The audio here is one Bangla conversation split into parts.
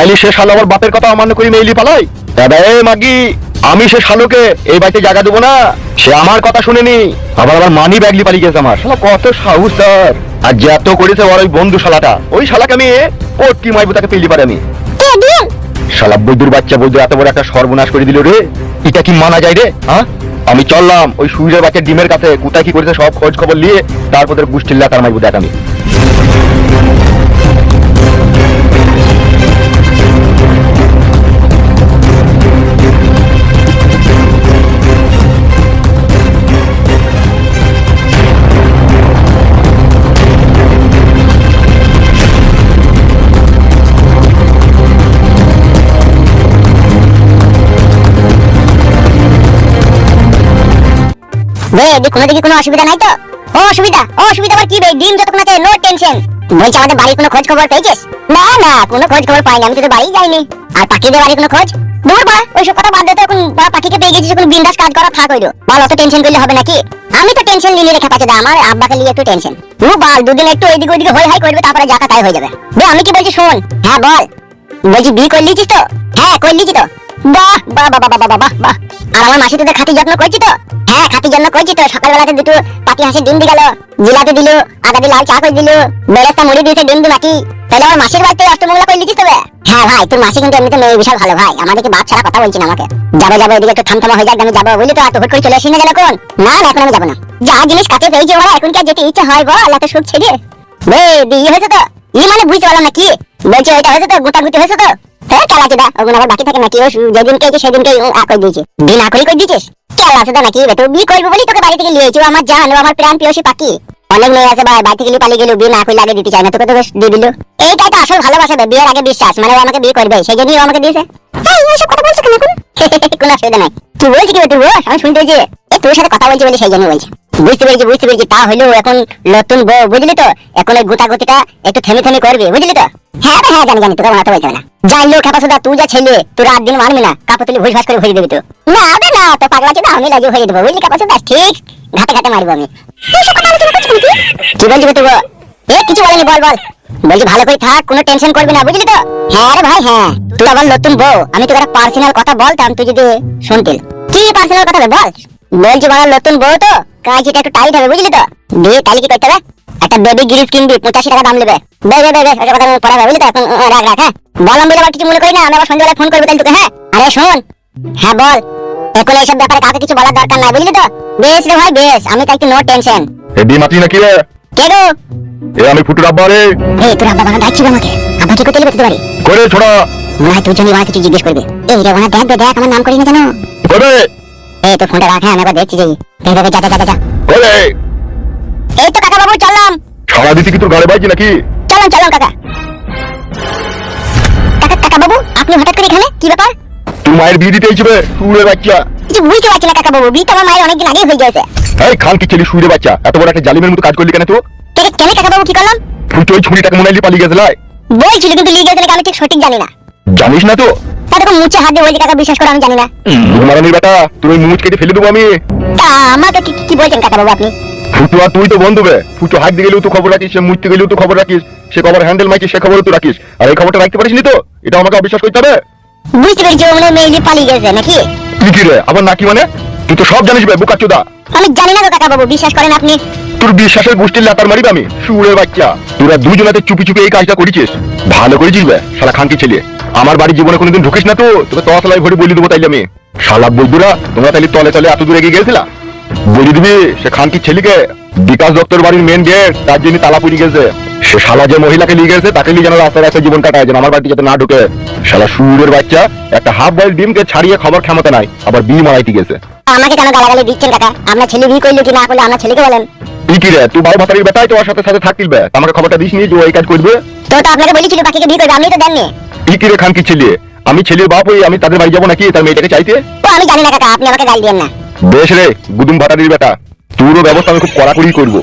নাইলে সে শালো আমার বাপের কথা অমান্য করি মেইলি পালাই। দাদা এ মাগি আমি সে শালোকে এই বাড়িতে জায়গা দেবো না। সে আমার কথা শুনেনি। আবার আবার মানি ব্যাগলি পালিয়ে গেছে আমার। শালা কত সাহস স্যার আর যে এত করেছে ওর ওই বন্ধু শালাটা ওই শালাকে আমি ও কি মাইবো তাকে পেলি পারে আমি। শালা বৈদ্যুর বাচ্চা বৈদ্য এত বড় একটা সর্বনাশ করে দিল রে। এটা কি মানা যায় রে হ্যাঁ আমি চললাম ওই সূর্যের বাচ্চার ডিমের কাছে কোথায় কি করেছে সব খোঁজ খবর নিয়ে তারপর তোর গুষ্টির লাতার মাইবো দেখ আমি। রে কোনো দিকে কোনো অসুবিধা নাই তো ও অসুবিধা ও অসুবিধা আবার কি রে ডিম যতক্ষণ আছে নো টেনশন বলছি আমাদের বাড়ির কোনো খোঁজ খবর পেয়েছিস না না কোনো খোঁজ খবর পাইনি আমি তো বাড়ি যাইনি আর পাখিদের বাড়ির কোনো খোঁজ দূর বা ওইসব কথা বাদ দিতে এখন বড় পাখিকে পেয়ে গেছিস এখন বিন্দাস কাজ করা ফাঁক হইল বল অত টেনশন করলে হবে নাকি আমি তো টেনশন নিয়ে রেখে পাচ্ছি আমার আব্বাকে নিয়ে একটু টেনশন ও বাল দুদিন একটু এদিকে ওইদিকে হই হাই করবে তারপরে যাকা তাই হয়ে যাবে বে আমি কি বলছি শোন হ্যাঁ বল বলছি বিয়ে করলিছিস তো হ্যাঁ করলিছি তো বাহ বাহ বাহ বাহ বাহ বাহ বাহ আমার মাসি তোদের খাতি যত্ন করছি তো। হ্যাঁ খাতি যত্ন করছি তো। সকালবেলাতে দুটো পাতি হাসি ডিম দিয়ে গেল জিলাপি দিল, আদা লাল চা করে দিল, বেরেস্তা মুড়ি দিয়েছে ডিম দিয়ে মাটি। তাহলে আমার মাসির বাড়িতে অষ্টমঙ্গলা করে লিখিস তবে? হ্যাঁ ভাই, তোর মাসি কিন্তু এমনিতে মেয়ে বিশাল ভালো ভাই। আমাদেরকে বাপ ছাড়া কথা বলছি না আমাকে। যাব যাব, এদিকে একটু থামথামা হয়ে যাক, আমি যাব বুঝলি তো? আর হুট করে চলে আসি না গেল কোন? না না, এখন আমি যাব না। যা জিনিস কাছে পেয়েছি ওরা, এখন কি যেতে ইচ্ছে হয় বল, এত সুখ ছেড়ে। বে, বিয়ে হয়েছে তো? ই মানে বুঝতে পারলাম না কি? বলছি ওইটা হয়েছে তো, গোটা গুটি হয়েছে তো? হ্যাঁ কেলা চোদা ওগুলো আবার বাকি থাকে নাকি? ও যেদিন কেছে সেদিনকে আ করে দিয়েছে? বিন আকরি করে দিয়েছিস? কেলা চোদা নাকি? বে তুই বিয়ে করবি বলি? তোকে বাড়ি থেকে লিয়েছি, ও আমার জান, ও আমার প্রাণ পিয়সী পাখি। অনেক মেয়ে আছে, ভাই, বাড়ি থেকে লিয়ে পালিয়ে গেল, বিয়ে না করে লাগে দিতে চায় না, তোকে তো দিয়ে দিল। এইটাই তো আসল ভালোবাসা বে, বিয়ের আগে বিশ্বাস মানে আমাকে বিয়ে করবে, সেই জন্যই আমাকে দিয়েছে। কেন অসুবিধা নাই। তুই বলছি কি বে বল, আমি শুনতে তোর সাথে কথা বলছি বলে সেই জন্য বলছি। বুঝতে পেরেছি বুঝতে পেরেছি। তা হলেও এখন নতুন বউ, বুঝলি তো? এখন ওই গোটা গতিটা একটু থেমে থেমে করবে, বুঝলি তো? হ্যাঁ হ্যাঁ জানি জানি, তোকে বানাতে বলছে না। যাই লোক জানলো খেপাসুদা তুই যা ছেলে তুই রাত দিন মানবি না। কাপড় তুলি ভাস করে ভরে দিবি তো। না বে না তো পাগলা চোদা, আমি লাজি হয়ে দেবো, বুঝলি খেপাসুদা ঠিক, ঘাটে ঘাটে মারবো আমি। কি বলছি তুই? এ, কিছু বলেনি, বল বল। বলছি ভালো করে থাক, কোনো টেনশন করবি না, বুঝলি তো? হ্যাঁ রে ভাই হ্যাঁ। তুই আবার নতুন বউ, আমি তোকে একটা পার্সোনাল কথা বলতাম, তুই যদি শুনতিল কি পার্সোনাল কথা বল? বলছি বড় নতুন বউ তো? কাজটা একটু টাইট হবে বুঝলি তো? দিয়ে তাহলে কি করতে হবে? একটা বেবি গ্রিজ কিনবি পঁচাশি টাকা দাম নেবে। বে বে বে বে ওটা কথা পড়া হবে বুঝলি তো? এখন রাখ রাখ হ্যাঁ? বললাম বলে আবার কিছু মনে করি না আমি আবার ফোন করব তাহলে তোকে হ্যাঁ? আরে শোন হ্যাঁ বল। এখন এইসব ব্যাপারে কাউকে কিছু বলার দরকার নাই বুঝলি তো? বেশ রে ভাই বেশ আমি তাই নো টেনশন এ মাতি নাকি রে? কে গো? এ আমি ফুটুর আব্বা রে। এই তোর আব্বা বাবা ডাকছিল আমাকে। আব্বা কি করতে লিখতে পারি করে ছোড়া? হয় তুই জন্য আমার কিছু জিজ্ঞেস করবে। এই রে ওনা দেখ দেখ আমার নাম করি না জানো করে এই তো ফোনটা রাখ হ্যাঁ আমি একবার দেখছি যাই। যা যা যা, যা এই তো কাকা বাবু চললাম। সারা দিতে কি তোর বাইছি নাকি? চলুন চলুন কাকা। কাকা কাকা বাবু আপনি হঠাৎ করে এখানে? কি ব্যাপার? তুই মায়ের বিয়ে দিতে সুরের বাচ্চা। কিছু বুঝতে পারছি না কাকা বাবু বিয়ে তো আমার মায়ের অনেকদিন আগেই হয়ে গেছে। এই খান কি ছেলে বাচ্চা? এত বড় একটা জালিমের মতো কাজ করলি কেন তুই? কেন কেন কাকা বাবু কি করলাম? ফুটো ওই ছুরিটাকে মনে হলি পালিয়ে গেছে লাই বলছিল কিন্তু লিয়ে গেছে নাকি আমি ঠিক সঠিক জানি না। জানিস না তো? তা দেখো মুছে হাত দিয়ে বলছি কাকা বিশ্বাস করে আমি জানি না। মারানির বেটা তুই মুচ কেটে ফেলে দেবো আমি। তা আমাকে কি- কি- বলছেন কাকা বাবু আপনি? ফুটো আর তুই তো বন্ধু বে। ফুটো হাত দিয়ে গেলেও তো খবর রাখিস সে মুচতে গেলেও তো খবর রাখিস সে খবর হ্যান্ডেল মাইছিস সে খবর তো রাখিস। আর এই খবরটা রাখতে পারিস নি তো? এটা আমাকে অবিশ্বাস করতে হবে? বুঝতে পেরেছি ও মনে হয় মেয়ে পালিয়ে গেছে নাকি? তুই কি রে আবার নাকি মানে? তুই তো সব জানিস বে বোকা চোদা আমি জানি না গো কাকা বাবু, বিশ্বাস করেন আপনি। তোর বিশ্বাসের গোষ্ঠীর লাতার মারিবে আমি, সুরের বাচ্চা। তোরা দুজনাতে চুপি চুপি এই কাজটা করেছিস। ভালো করেছিস বে শালা খানকি ছেলে। আমার বাড়ির জীবনে কোনোদিন ঢুকিস না তো, তোকে তসলাই ভরে বলি দেবো তাইলে আমি। শালা বলদুরা তোমরা তাইলে তলে তলে এত দূরে এগিয়ে গেছিলা? বলি দিবি, সে খানকি ছেলেকে বিকাশ দত্তর বাড়ির মেন গেট তার জন্য তালা পুড়ি গেছে, সে শালা যে মহিলাকে নিয়ে গেছে, তাকে নিয়ে যেন রাস্তায় রাস্তায় জীবন কাটায় যেন আমার বাড়িতে যাতে না ঢুকে। শালা সুরের বাচ্চা, একটা হাফ বয়েল ডিমকে ছাড়িয়ে খবর ক্ষমতা নাই, আবার বিয়ে মারাইতে গেছে। আমাকে কেন গালাগালি দিচ্ছেন কাকা? আপনার ছেলে বিয়ে করল কি না করল? আমার ছেলেকে বলেন। তুই ভাতারির বেটাই তোমার সাথে সাথে থাকতিল বে। আমাকে খবরটা দিস নি যে ও এই কাজ করবে? তো তো আপনাকে বলেছিল পাখিকে বিয়ে করবে আপনি তো দেননি। খান কি ছেলে? আমি ছেলের বাপ হই আমি তাদের বাড়ি যাব নাকি? তার মেয়েটাকে চাইতে? আমি জানি না কাকা আপনি আমাকে গাল দিয়েন না। বেশ রে গুদুম ভাটারির বেটা। তোরও ব্যবস্থা আমি খুব কড়াকড়ি করব।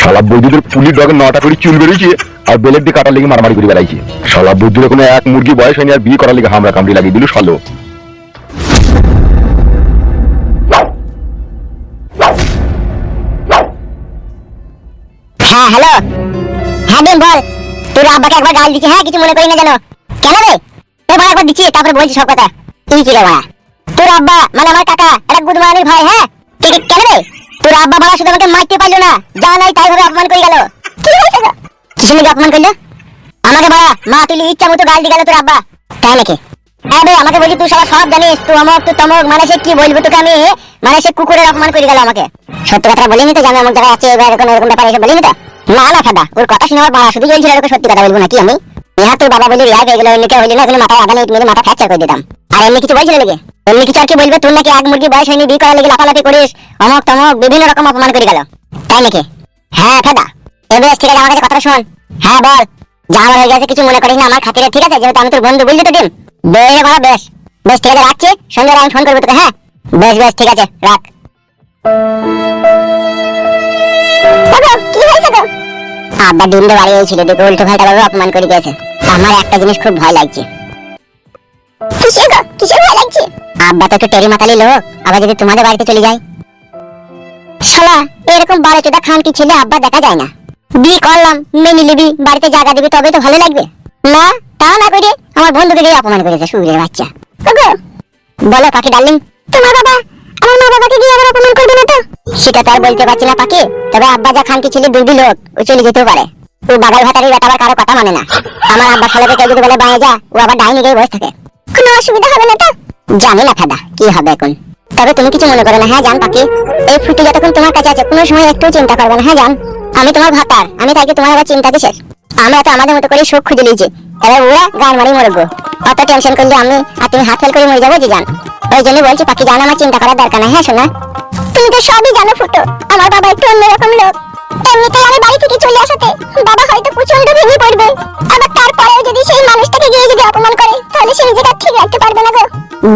শালা বৈদ্যুদের পুলির ডগে নটা করে চুল বেরিয়েছে আর বেলের দিয়ে কাটার লেগে মারামারি করে বেড়াইছে। শালা বৈদ্যুদের কোনো এক মুরগি বয়স হয়নি আর বিয়ে করার লেগে হামরা কামড়ি লাগিয়ে দিল শালো। হ্যাঁ হ্যালো? হ্যাঁ বল তোর আব্বাকে একবার গাল দিচ্ছি হ্যাঁ কিছু মনে করি না কেন রে? এবার একবার দিচ্ছি, তারপরে বলছি সব কথা। তুই কি রে বাড়া তোর আব্বা মানে আমার কাকা একটা ভাই হ্যাঁ? কেন রে? তোর আব্বা বাবা শুধু আমাকে মারতে পারল না, যা নাই তাই ভাবে অপমান করে গেল। অপমান করল? আমাকে মা, তুই ইচ্ছা মতো গাল দিয়ে গেল তোর আব্বা। তাই নাকি? হ্যাঁ আমাকে বলছি, তুই সবার সব জানিস, তুই অমক, তুই তমক মানে সে কি বলব তোকে আমি? মানে সে কুকুরের অপমান করে গেল আমাকে। সত্যি কথা বলিনি তো আমি অমুক জায়গায় আছি, এবার এরকম এরকম ব্যাপার এসে বলিনি তো? না না, ফাদা, ওর কথা শুনে আমার শুধু জ্বলছিল এরকম সত্যি কথা বলব নাকি আমি? ইহা তোর বাবা বলি রিয়া হয়ে গেল এমনিকে হইলি না এখানে মাথায় আগানে মেরে মাথা ফ্র্যাকচার করে দিতাম। আর এমনি কিছু বলছিল নাকি? এমনি কিছু আর কি বলবে? তোর নাকি এক মুরগি বয়স হয়নি, বিয়ে করার লেগে লাফালাফি করিস, অমক তমক, বিভিন্ন রকম অপমান করে গেল। তাই নাকি? হ্যাঁ ফাদা এবার ঠিক আছে, আমার কাছে কথা শোন। হ্যাঁ বল। যা আমার হয়ে গেছে, কিছু মনে করিস না, আমার খাতিরে, ঠিক আছে? যেহেতু আমি তোর বন্ধু, বুঝলি তো ডিম বেশ বাবা, বেশ। বেশ, ঠিক আছে, রাখছি। সন্ধ্যায় আমি ফোন করব তোকে হ্যাঁ? বেশ বেশ, ঠিক আছে, রাখ। আব্বা ডিম দিয়ে বাড়ি ছিল দেখে উল্টো পাল্টা ভাবে অপমান করে দিয়েছে। আমার একটা জিনিস খুব ভয় লাগছে। কিসের গো? কিসের ভয় লাগছে? আব্বা তো একটু টেরি মাতালি লোক আবার যদি তোমাদের বাড়িতে চলে যায়? শালা এরকম বারো চোদা খান কি ছেলে আব্বা দেখা যায় না? বিয়ে করলাম মেনে নিবি বাড়িতে জায়গা দিবি তবে তো ভালো লাগবে। না তা না করে আমার বন্ধুকে অপমান করেছে সুরের বাচ্চা। বলো পাখি ডার্লিং। তোমার বাবা আমার মা বাবাকে গিয়ে আবার অপমান করবে না তো? সেটা তো আর বলতে পারছি না, পাখি। তবে আব্বা যা খানকি দুর্বি লোক, ও চলে যেতেও পারে। ও ভাতারি কারও কথা মানে না। আমার আব্বা কেউ যদি বলে যা, ও আবার ডাইনি গিয়ে বসে থাকে। কোনো অসুবিধা হবে না তো? জানি না ফাদা কি হবে এখন। তবে তুমি কিছু মনে করো না হ্যাঁ জান, পাখি? এই ফুটি যতক্ষণ তোমার কাছে আছে, কোনো সময় একটু চিন্তা করবে না হ্যাঁ জান? আমি তোমার ভাতার, আমি তাই কি তোমার আবার চিন্তা কিসের? আমরা তো আমাদের মতো করে সুখ খুঁজে নিয়েছি। এবার ওরা গান মারি মরবো। অত টেনশন করলে আমি আর তুমি হাত ফেল করে মরে যাব যে জান? ওই জন্য বলছি, পাখি জান আমার চিন্তা করার দরকার নাই হ্যাঁ শোনা তুমি তো সবই জানো ফুটো। আমার বাবা একটু অন্যরকম লোক। এমনিতেই আমি বাড়ি থেকে চলে আসাতে বাবা হয়তো প্রচণ্ড ভেঙে পড়বে। আবার তারপরেও যদি সেই মানুষটাকে গিয়ে যদি অপমান করে, তাহলে সে নিজেকে ঠিক রাখতে পারবে না গো।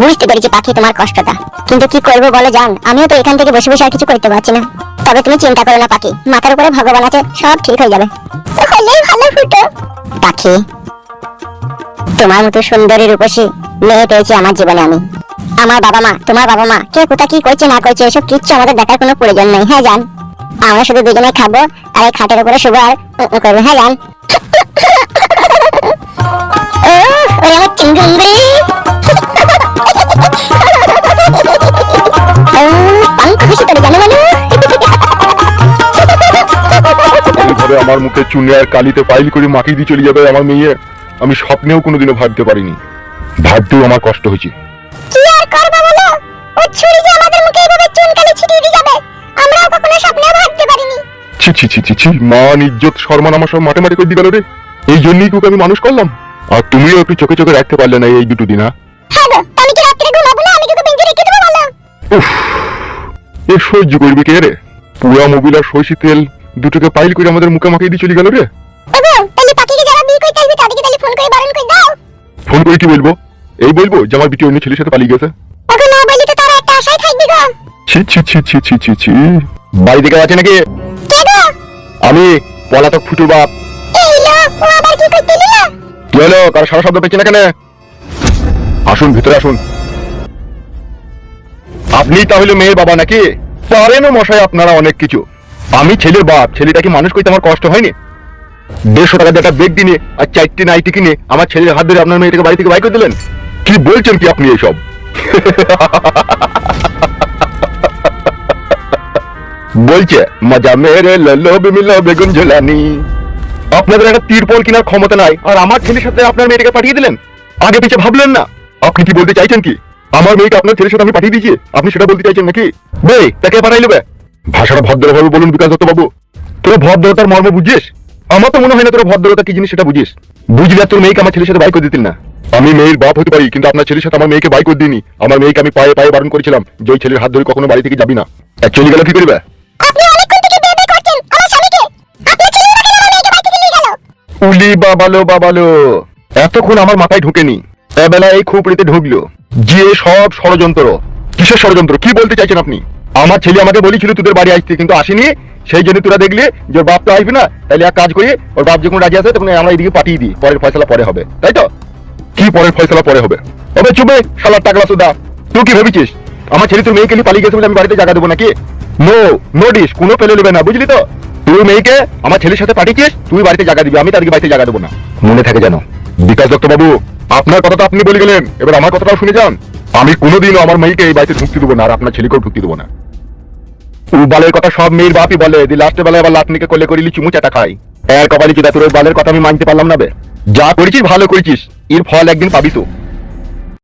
বুঝতে পেরেছি পাখি তোমার কষ্টটা। কিন্তু কি করব বলো, জান? আমিও তো এখান থেকে বসে বসে আর কিছু করতে পারছি না। তবে তুমি চিন্তা করো না, পাখি। মাথার উপরে ভগবান আছে, সব ঠিক হয়ে যাবে। হলেই ভালো, ফুটো। পাখি, তোমার মতো সুন্দরী রূপসী মেয়ে পেয়েছি আমার জীবনে আমি। আমার বাবা মা, তোমার বাবা মা কে কোথা কি করছে না করছে এসব কিচ্ছু আমাদের দেখার কোনো প্রয়োজন নেই হ্যাঁ জান? আমরা শুধু দুজনে খাব, আর এই খাটের উপরে শুভ আর করব হ্যাঁ জান? আমার মুখে চুনে আর কালিতে পাইল করে মাটি দিয়ে চলে যাবে আমার মেয়ে, আমি স্বপ্নেও কোনোদিনও ভাবতে পারিনি। ভাবতেও আমার কষ্ট হয়েছে। ছুরি যে আমাদের মুখে এইভাবে চুনকালি ছিটিয়ে দিয়ে যাবে আমরাও কখনো স্বপ্নেও ভাবতে পারিনি। ছি ছি ছি ছি ছি মান ইজ্জত সম্মান আমার সব মাঠে মাঠে করে দিয়ে গেল রে। এই জন্যই তোকে আমি মানুষ করলাম। আর তুমিও একটু চোখে চোখে রাখতে পারলে না এই দুটো দিন হ্যাঁ? হ্যাঁ গো আমি কি রাত্রে ঘুমাবো না? আমি তোকে বেঞ্চে রেখে দেবো বলো? উফ এ সহ্য করবি কে রে? পুরা মোবিল আর তেল দুটোকে পাইল করে আমাদের মুখে মাখিয়ে দিয়ে চলে গেল রে। তাহলে পাখিকে যারা বিয়ে তাদেরকে তাহলে ফোন করে বারণ করে দাও। ফোন করে কি বলব? এই বলব যে আমার বিটি অন্য ছেলের সাথে পালিয়ে গেছে। আশায় থাকবে গো। ছি ছি ছি ছি ছি ছি ছি। বাড়ি থেকে আছে নাকি? কে গো? আমি পলাতক ফুটুর বাপ। এই লোক ও আবার কি করতে এলো কি হলো? কারও সারা শব্দ পেয়েছে না কেন? আসুন ভিতরে আসুন। আপনি তাহলে মেয়ের বাবা নাকি? পারেন মশাই আপনারা অনেক কিছু। আমি ছেলের বাপ ছেলেটাকে মানুষ করতে আমার কষ্ট হয়নি। দেড়শো টাকা দিয়ে একটা বেগ কিনে আর চারটি নাইটি কিনে আমার ছেলের হাত ধরে আপনার মেয়েটাকে বাড়ি থেকে বাই করে দিলেন। কি বলছেন কি আপনি এইসব? বলছে, মজা মেরে ললো বিমিলো বেগুন ঝোলানি। আপনাদের একটা তিরপল কেনার ক্ষমতা নাই, আর আমার ছেলের সাথে আপনার মেয়েটাকে পাঠিয়ে দিলেন? আগে পিছে ভাবলেন না। আপনি কি বলতে চাইছেন কি? আমার মেয়েকে আপনার ছেলের সাথে আমি পাঠিয়ে দিয়েছি, আপনি সেটা বলতে চাইছেন নাকি? বে, তাকে পাঠাই নেবে। ভাষাটা ভদ্রভাবে বলুন বিকাশ দত্ত বাবু। তোর ভদ্রতার মর্ম বুঝিস? আমার তো মনে হয় না তোর ভদ্রতা কি জিনিস সেটা বুঝিস। বুঝলি আর তোর মেয়েকে আমার ছেলের সাথে বাই করে দিতেন না। আমি মেয়ের বাপ হতে পারি কিন্তু আপনার ছেলের সাথে আমার মেয়েকে বাই করে দিইনি। আমার মেয়েকে আমি পায়ে পায়ে বারণ করেছিলাম যে ওই ছেলের হাত ধরে কখনো বাড়ি থেকে যাবি না। চলে গেল কি করবে? উলি বাবালো বাবালো। এতক্ষণ আমার মাথায় ঢুকেনি। এবেলা এই খুপড়িতে ঢুকলো। যে সব ষড়যন্ত্র। কিসের ষড়যন্ত্র? কি বলতে চাইছেন আপনি? আমার ছেলে আমাকে বলেছিল তোদের বাড়ি আসতে কিন্তু আসেনি। সেই জন্য তোরা দেখলি যে ওর বাপ তো আসবি না, তাহলে এক কাজ করি, ওর বাপ যখন রাজি আছে, তখন আমরা এদিকে পাঠিয়ে দিই, পরের ফয়সলা পরে হবে। তাই তো? কি পরের ফয়সলা পরে হবে? তবে চুপে, শালার টাকলা সুদা তুই কি ভেবেছিস? আমার ছেলে তোর মেয়েকে পালিয়ে গেছে বলে আমি বাড়িতে জায়গা দেবো নাকি? নো নোটিস কোনো পেলে নেবে না, বুঝলি তো? তুই মেয়েকে আমার ছেলের সাথে পাঠিয়েছিস, তুই বাড়িতে জায়গা দিবি, আমি তাদেরকে বাড়িতে জায়গা দেবো না। মনে থাকে জানো বিকাশ দত্ত বাবু, আপনার কথাটা আপনি বলে গেলেন, এবার আমার কথাটাও শুনে যান। আমি কোনোদিনও আমার মেয়েকে এই বাড়িতে ঢুকতে দেবো না, আর আপনার ছেলেকেও ঢুকতে দেবো না। বালের কথা সব মেয়ের বাপই বলে। দি লাস্টে বেলায় আবার লাটনিকে কোলে করিলি লিচু মুচাটা খাই এর কপালি চিদা তোর বালের কথা আমি মানতে পারলাম না বে। যা করেছিস, ভালো করেছিস। এর ফল একদিন পাবি তো।